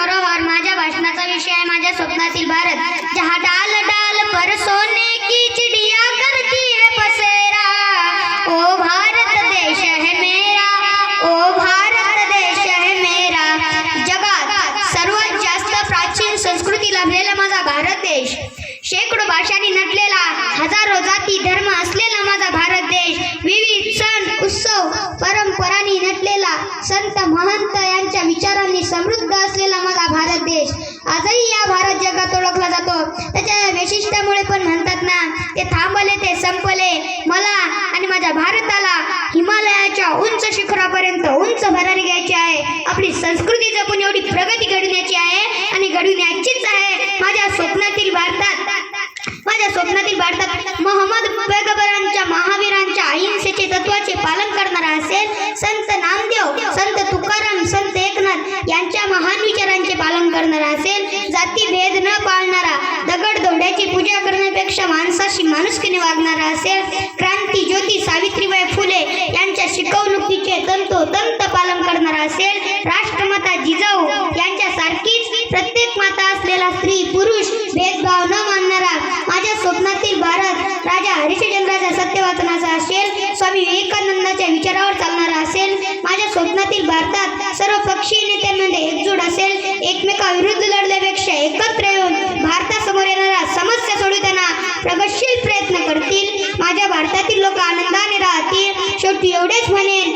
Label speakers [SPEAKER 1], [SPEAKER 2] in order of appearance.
[SPEAKER 1] धरोहर माझ्या भाषणाचा विषय आहे माझ्या स्वप्नातील भारत. जहा डाल डाल पर सोने की चिड़िया करती है पसेरा. ओ भारत देश है मेरा ओ भारत देश है मेरा. जगात सर्वात जास्त प्राचीन संस्कृती लाभलेला माझा भारत देश. शेकडो भाषांनी नटलेला हजारो जाती धर्म असलेला माझा भारत देश. विविध सण उत्सव परंपरांनी नटलेला संत महंत यांच्या विचारांनी समृद्ध आजही या भारत जगात ओळखला जातो. त्याच्या वैशिष्ट्यामुळे पण म्हणतात ना ते थांबले ते संपले. मला आणि माझ्या भारताला हिमालयाच्या उंच शिखरापर्यंत उंच भरारी घ्यायची आहे. आपली संस्कृती जपून एवढी प्रगती घडून यायची आहे आणि घडून यायचीच आहे. माझ्या स्वप्नातील भारतात माझ्या स्वप्नातील भारतात मोहम्मद पैगंबरांच्या महावीरांच्या अहिंसेचे तत्वाचे पालन करणारा असेल संत नामदेव संत तुकाराम संत एकनाथ यांच्या महान विचारांचे पालन करणारा असेल जाती भेद न पाळणारा दगड दौड्याची पूजा करण्यापेक्षा माणसाशी माणुसकीने वागणारा असेल क्रांती ज्योती सावित्रीबाई फुले यांच्या शिकवणुकीचे तंतोतंत पालन करणारा असेल राष्ट्रमाता जिजाऊ यांच्या सारखीच प्रत्येक माता असलेला स्त्री पुरुष भेदभाव न मानणारा माझ्या स्वप्नातील भारत राजा हरिश्चंद्राच्या सत्यवाचनाचा असेल स्वामी विवेकानंदाच्या विचारावर चालणारा असेल माझ्या स्वप्नातील भारतात सर्व पक्षीय नेत्यांमध्ये एकजूट असेल एकमेकाविरुद्ध लढ प्रगतशील भारतातील लोक आनंदाने राहतील. शेवटी एवढेच म्हणेन